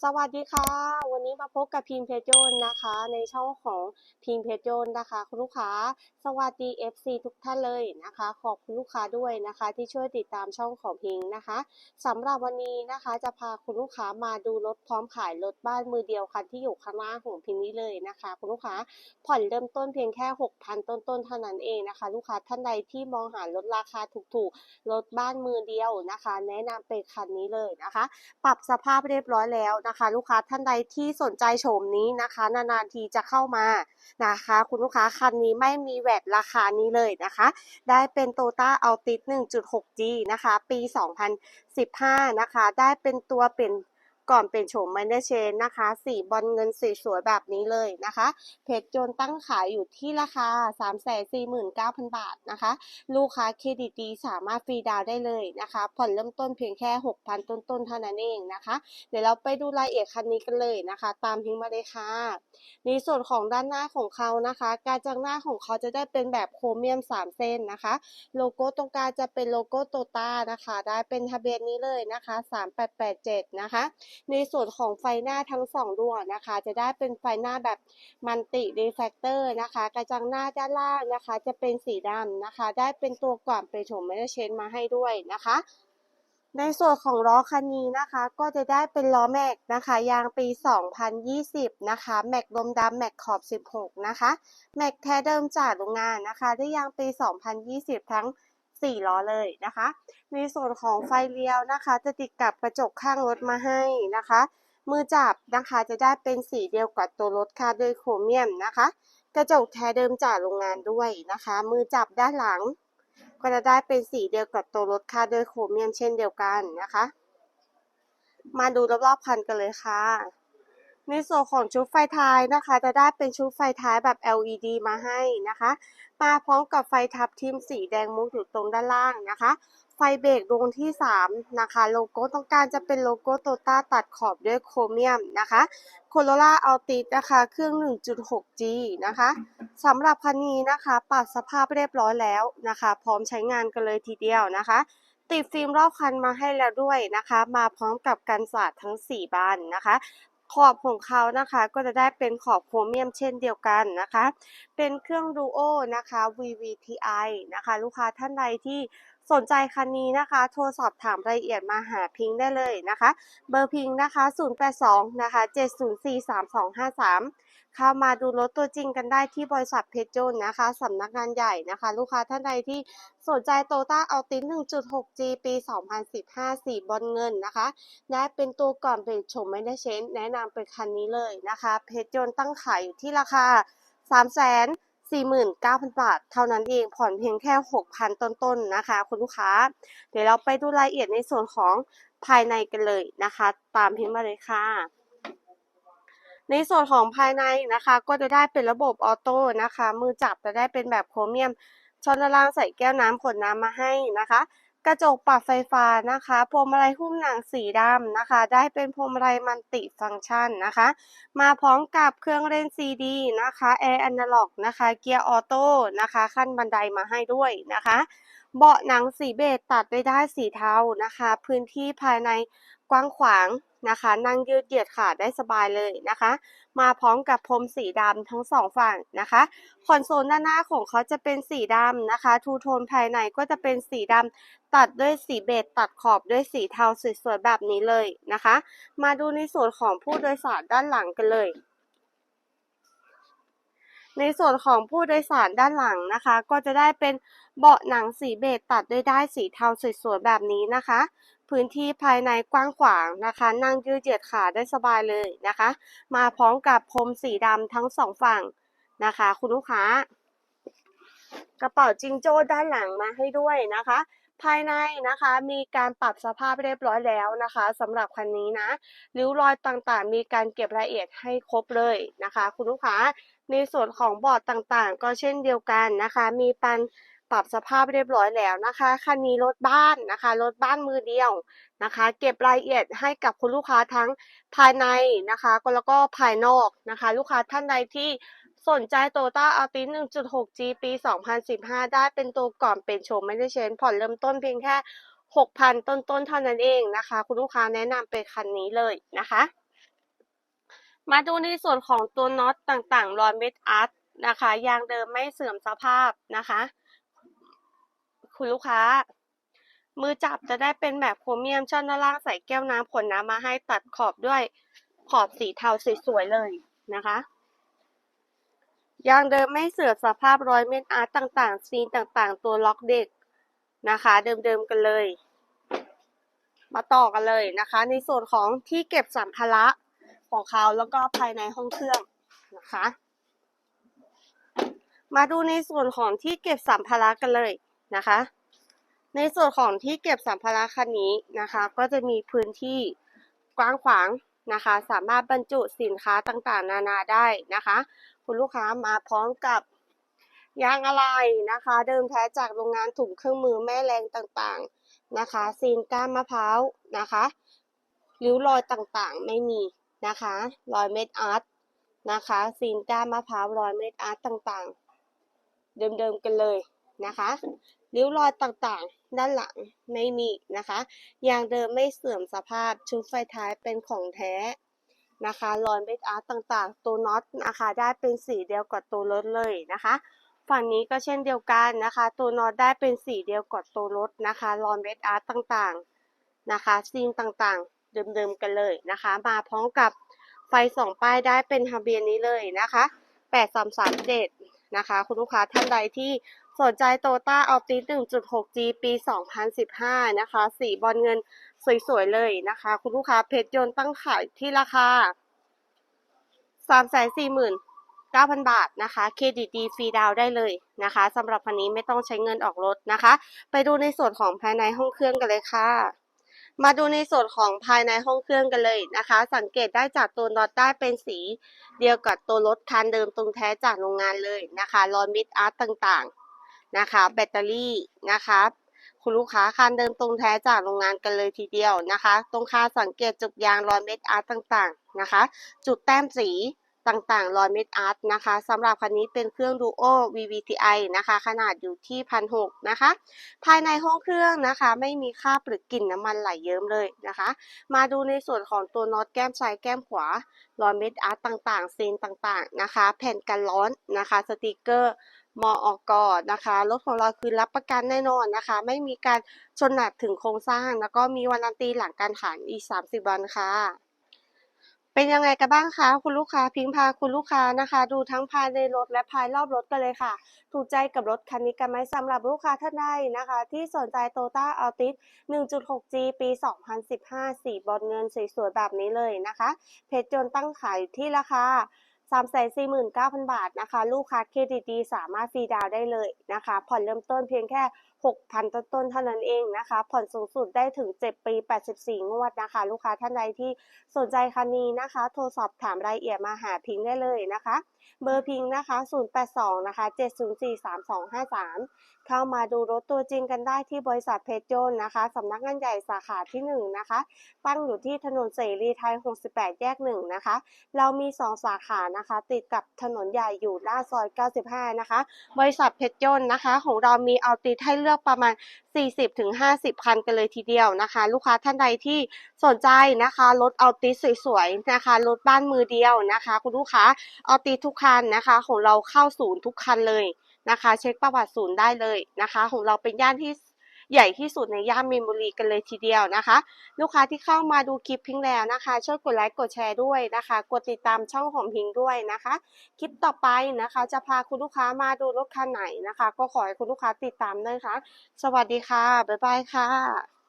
สวัสดีค่ะ วันนี้มาพบกับพิมเพชรโยนนะคะ ในช่องของพิมเพชรโยนนะคะ คุณลูกค้า สวัสดี FC ทุกท่านเลยนะคะ ขอบคุณลูกค้าด้วยนะคะ ที่ช่วยติดตามช่องของพิงนะคะสำหรับวันนี้นะคะจะพาคุณลูกค้ามาดูรถพร้อมขายรถบ้านมือเดียวคันที่อยู่ข้างหน้าของพิมนี้เลยนะคะ คุณลูกค้าผ่อนเริ่มต้นเพียงแค่6,000ต้นๆเท่านั้นเองนะคะ ลูกค้าท่านใดที่มองหารถราคาถูกๆรถบ้านมือเดียวนะคะ แนะนำเป็นคันนี้เลยนะคะ ปรับสภาพเรียบร้อยแล้วนะคะ ลูกค้าท่านใดที่สนใจโฉมนี้นะคะ นานๆทีจะเข้ามานะคะ คุณลูกค้าคันนี้ไม่มีแวดราคานี้เลยนะคะ ได้เป็นโตต้าอัลติส 1.6G นะคะ ปี 2015 นะคะ ได้เป็นตัวเป็น ก่อนเป็นโฉมมเนเชนนะคะ สีบอลเงินสีสวยแบบนี้เลยนะคะ เพจโจนตั้งขายอยู่ที่ราคา 349,000 บาทนะคะ ลูกค้าเครดิตดีสามารถฟรีดาวได้เลยนะคะ ผ่อนเริ่มต้นเพียงแค่ 6,000 ต้นๆเท่านั้นเองนะคะ เดี๋ยวเราไปดูรายละเอียดคันนี้กันเลยนะคะ ตามพิงมาเลยค่ะ ในส่วนของด้านหน้าของเขานะคะ การจังหน้าของเขาจะได้เป็นแบบโครเมียม 3 เส้นนะคะ โลโก้ตรงกลางจะเป็นโลโก้โตต้านะคะ ได้เป็นทะเบียนนี้เลยนะคะ 3887 นะคะในส่วนของไฟหน้าทั้งสองดวงนะคะ จะได้เป็นไฟหน้าแบบมันติรีแฟกเตอร์นะคะกระจังหน้าด้านล่างนะคะ จะเป็นสีดำนะคะ ได้เป็นตัวกล่องเป็นโฉมไม่ได้เชนมาให้ด้วยนะคะในส่วนของล้อคันนี้นะคะ ก็จะได้เป็นล้อแม็กนะคะยางปี 2020 นะคะแม็กลมดำแม็กขอบ 16 นะคะแม็กแท้เดิมจากโรงงานนะคะได้ยางปี 2020 ทั้ง 4 ล้อเลยนะคะ ในส่วนของไฟเลี้ยวนะคะ จะติดกับกระจกข้างรถมาให้นะคะ มือจับนะคะจะได้เป็นสีเดียวกับตัวรถค่ะด้วยโครเมียมนะคะ กระจกแท้เดิมจากโรงงานด้วยนะคะ มือจับด้านหลัง ก็จะได้เป็นสีเดียวกับตัวรถค่ะด้วยโครเมียมเช่นเดียวกันนะคะ มาดูรอบๆคันกันเลยค่ะ ในส่วนของชุดไฟท้ายนะคะ จะได้เป็นชุดไฟท้ายแบบ LED มาให้นะคะ มาพร้อมกับไฟทับทิมสีแดงมุกอยู่ตรงด้านล่างนะคะ ไฟเบรกดวงที่ 3 นะคะ โลโก้ตรงกางจะเป็นโลโก้โตต้าตัดขอบด้วยโครเมียมนะคะโคโรล่าอัลติสนะคะ เครื่อง 1.6G นะคะสำหรับคันนี้นะคะ ปรับสภาพเรียบร้อยแล้วนะคะ พร้อมใช้งานกันเลยทีเดียวนะคะติดฟิล์มรอบคันมาให้แล้วด้วยนะคะ มาพร้อมกับกันสาดทั้ง 4 บานนะคะ ขอบของเขานะคะก็จะได้เป็นขอบโครเมียมเช่นเดียวกันนะคะ เป็นเครื่องดูโอนะคะ VVTi นะคะ ลูกค้าท่านใดที่สนใจคันนี้นะคะ โทรสอบถามรายละเอียดมาหาพิงค์ได้เลยนะคะ เบอร์พิงค์นะคะ 082 นะคะ 7043253 เข้ามาดูรถตัวจริงกันได้ที่บริษัทเพชรโจนนะคะสำนักงานใหญ่นะคะ ลูกค้าท่านใดที่สนใจโตต้าอัลติส 1.6G ปี 2015 สีบอลเงินนะคะ และเป็นตัวก่อนเป็นชมไม่ได้เชนแนะนำเป็นคันนี้เลยนะคะ เพชรโจนตั้งขายอยู่ที่ราคา3 4 9 0 0 0 บาท เท่านั้นเองผ่อนเพียงแค่ 6,000 ต้นๆนะคะ คุณลูกค้า เดี๋ยวเราไปดูรายละเอียดในส่วนของภายในกันเลยนะคะ ตามพิมพ์มาเลยค่ะ ในส่วนของภายในนะคะ ก็จะได้เป็นระบบออโต้นะคะ มือจับจะได้เป็นแบบโครเมียมช้อนล่างใส่แก้วน้ำขวดน้ำมาให้นะคะ กระจกปรับไฟฟ้านะคะพวงมาลัยหุ้มหนังสีดำนะคะ ได้เป็นพวงมาลัยมันติฟังก์ชันนะคะ มาพร้อมกับเครื่องเล่นซีดีนะคะแอร์อนาล็อกนะคะเกียร์ออโต้นะคะขั้นบันไดมาให้ด้วยนะคะเบาะหนังสีเบจตัดด้วยได้สีเทานะคะ พื้นที่ภายในกว้างขวาง นะคะ นั่งยืดเหยียดขาได้สบายเลยนะคะ มาพร้อมกับพรมสีดำทั้งสองฝั่งนะคะ คอนโซลด้านหน้าของเขาจะเป็นสีดำนะคะ ทูโทนภายในก็จะเป็นสีดำตัดด้วยสีเบจตัดขอบด้วยสีเทาสวยๆแบบนี้เลยนะคะ มาดูในส่วนของผู้โดยสารด้านหลังกันเลยในส่วนของผู้โดยสารด้านหลังนะคะ ก็จะได้เป็นเบาะหนังสีเบจตัดด้วยได้ายสีเทาสวยๆแบบนี้นะคะ พื้นที่ภายในกว้างขวางนะคะ นั่งยืดเหยียดขาได้สบายเลยนะคะ มาพร้อมกับพรมสีดำทั้งสองฝั่งนะคะ คุณลูกค้า กระเป๋าจิงโจ้ด้านหลังมาให้ด้วยนะคะ ภายในนะคะมีการปรับสภาพเรียบร้อยแล้วนะคะสำหรับคันนี้นะริ้วรอยต่างๆ มีการเก็บรายละเอียดให้ครบเลยนะคะ คุณลูกค้าในส่วนของบอร์ดต่างๆ ก็เช่นเดียวกันนะคะ มีปัน ปรับสภาพเรียบร้อยแล้วนะคะคันนี้รถบ้านนะคะรถบ้านมือเดียวนะคะ เก็บรายละเอียดให้กับคุณลูกค้าทั้งภายในนะคะแล้วก็ภายนอกนะคะ ลูกค้าท่านใดที่สนใจโตต้าอัลติ 1.6G ปี 2015 ได้เป็นตัวก่อนเป็นโฉมไม่ได้เชนผ่อนเริ่มต้นเพียงแค่ 6,000 ต้นๆ เท่านั้นเองนะคะ คุณลูกค้าแนะนำเป็นคันนี้เลยนะคะ มาดูในส่วนของตัวน็อตต่างๆ รอยเม็ดอาร์ตนะคะ ยางเดิมไม่เสื่อมสภาพนะคะ คุณลูกค้า มือจับจะได้เป็นแบบโครเมียมช่อนด้านล่างใส่แก้วน้ำขวดน้ำมาให้ตัดขอบด้วยขอบสีเทาสวยๆเลยนะคะยางเดิมไม่เสื่อมสภาพรอยเม็ดอาร์ตต่างๆ ซีนต่างๆ ตัวล็อกเด็กนะคะ เดิมๆกันเลย มาต่อกันเลยนะคะ ในส่วนของที่เก็บสัมภาระของเขาแล้วก็ภายในห้องเครื่องนะคะ มาดูในส่วนของที่เก็บสัมภาระกันเลย นะคะ ในส่วนของที่เก็บสัมภาระคันนี้นะคะ ก็จะมีพื้นที่กว้างขวางนะคะ สามารถบรรจุสินค้าต่างๆ นานาได้นะคะ คุณลูกค้ามาพร้อมกับยางอะไหล่นะคะ เดิมแท้จากโรงงานถุงเครื่องมือแม่แรงต่างๆนะคะ ซีนก้านมะพร้าวนะคะริ้วรอยต่างๆ ไม่มีนะคะ รอยเม็ดอาร์ตนะคะ ซีนก้านมะพร้าวรอยเม็ดอาร์ตต่างๆ เดิมๆกันเลยนะคะ ริ้วรอยต่างๆ ด้านหลังไม่มีนะคะยางเดิมไม่เสื่อมสภาพชุดไฟท้ายเป็นของแท้นะคะรอยเม็ดอาร์ตต่างๆ ตัวน็อตนะคะได้เป็นสีเดียวกับตัวรถเลยนะคะฝั่งนี้ก็เช่นเดียวกันนะคะ ตัวน็อตได้เป็นสีเดียวกับตัวรถนะคะรอยเม็ดอาร์ตต่างๆนะคะซีนต่างๆ เดิมๆกันเลยนะคะ มาพร้อมกับไฟสองป้ายได้เป็นทะเบียนนี้เลยนะคะ8337นะคะ คุณลูกค้าท่านใดที่ สนใจโตต้าออฟติส 1.6G ปี 2015 นะคะ สีบอลเงินสวยๆ เลยนะคะ คุณลูกค้าเพชรยนต์ตั้งขายที่ราคา 349,000 บาทนะคะ เครดิตดีฟรีดาวได้เลยนะคะสำหรับคันนี้ไม่ต้องใช้เงินออกรถนะคะ ไปดูในส่วนของภายในห้องเครื่องกันเลยค่ะ มาดูในส่วนของภายในห้องเครื่องกันเลยนะคะ สังเกตได้จากตัวน็อตได้เป็นสี เดียวกับตัวรถคันเดิมตรงแท้จากโรงงานเลยนะคะรอยมิดอาร์ตต่างๆ นะคะ แบตเตอรี่นะคะคุณลูกค้าคันเดิมตรงแท้จากโรงงานกันเลยทีเดียวนะคะ ตรงคาสังเกตจุดยางรอยเม็ดอาร์ตต่างๆนะคะ จุดแต้มสีต่างๆรอยเม็ดอาร์ตนะคะสำหรับคันนี้เป็นเครื่อง Duo VVTi นะคะ ขนาดอยู่ที่พันหนะคะ ภายในห้องเครื่องนะคะ ไม่มีคราบหรือกลิ่นน้ำมันไหลเยิ้มเลยนะคะ มาดูในส่วนของตัวน็อตแก้มซ้ายแก้มขวารอยเม็ดอาร์ตต่างๆซีนต่างๆนะคะ แผ่นกันร้อนนะคะ สติกเกอร์ มออกนะคะ รถของเราคือรับประกันแน่นอนนะคะ ไม่มีการชนหนักถึงโครงสร้าง แล้วก็มีวันันตีหลังการขายอีก 30 วันค่ะเป็นยังไงกันบ้างคะคุณลูกค้าพิงพาคุณลูกค้านะคะ ดูทั้งภายในรถและภายรอบรถกันเลยค่ะ ถูกใจกับรถคันนี้กันไหมสำหรับลูกค้าท่านใดนะคะ ที่สนใจโตต้าอัลติส 1.6G ปี 2015 สีบอลเงินสวยๆแบบนี้เลยนะคะ เพชรยนตั้งขายที่ราคา 349,000 บาทนะคะ ลูกค้าเครดิตดีสามารถฟรีดาวได้เลยนะคะ ผ่อนเริ่มต้นเพียงแค่ 6,000 ต้นๆเท่านั้นเองนะคะ ผ่อนสูงสุดได้ถึง 7 ปี 84 งวดนะคะ ลูกค้าท่านใดที่สนใจคันนี้นะคะ โทรสอบถามรายละเอียดมาหาพิงได้เลยนะคะเบอร์พิงค์นะคะ 082 นะคะ 704 3253 เข้ามาดูรถตัวจริงกันได้ที่บริษัทเพชรยนต์นะคะสำนักงานใหญ่สาขาที่ 1 นะคะ ตั้งอยู่ที่ถนนเสรีไทย 68 แยก 1 นะคะ เรามี 2 สาขานะคะ ติดกับถนนใหญ่อยู่หน้าซอย 95 นะคะ บริษัทเพชรยนต์นะคะ ของเรามีเอาติดให้เลือกประมาณ 40-50 คันกันเลยทีเดียวนะคะ ลูกค้าท่านใดที่สนใจนะคะรถเอาติสสวยๆนะคะรถบ้านมือเดียวนะคะ คุณลูกค้าเอาติทุกคันนะคะ ของเราเข้าศูนย์ทุกคันเลยนะคะ เช็คประวัติศูนย์ได้เลยนะคะ ของเราเป็นย่านที่ ใหญ่ที่สุดในย่านมีนบุรีกันเลยทีเดียวนะคะ ลูกค้าที่เข้ามาดูคลิปพิงแล้วนะคะ ช่วยกดไลค์กดแชร์ด้วยนะคะ กดติดตามช่องของพิงด้วยนะคะ คลิปต่อไปนะคะ จะพาคุณลูกค้ามาดูรถคันไหนนะคะ ก็ขอให้คุณลูกค้าติดตามด้วยค่ะ สวัสดีค่ะ บ๊ายบายค่ะ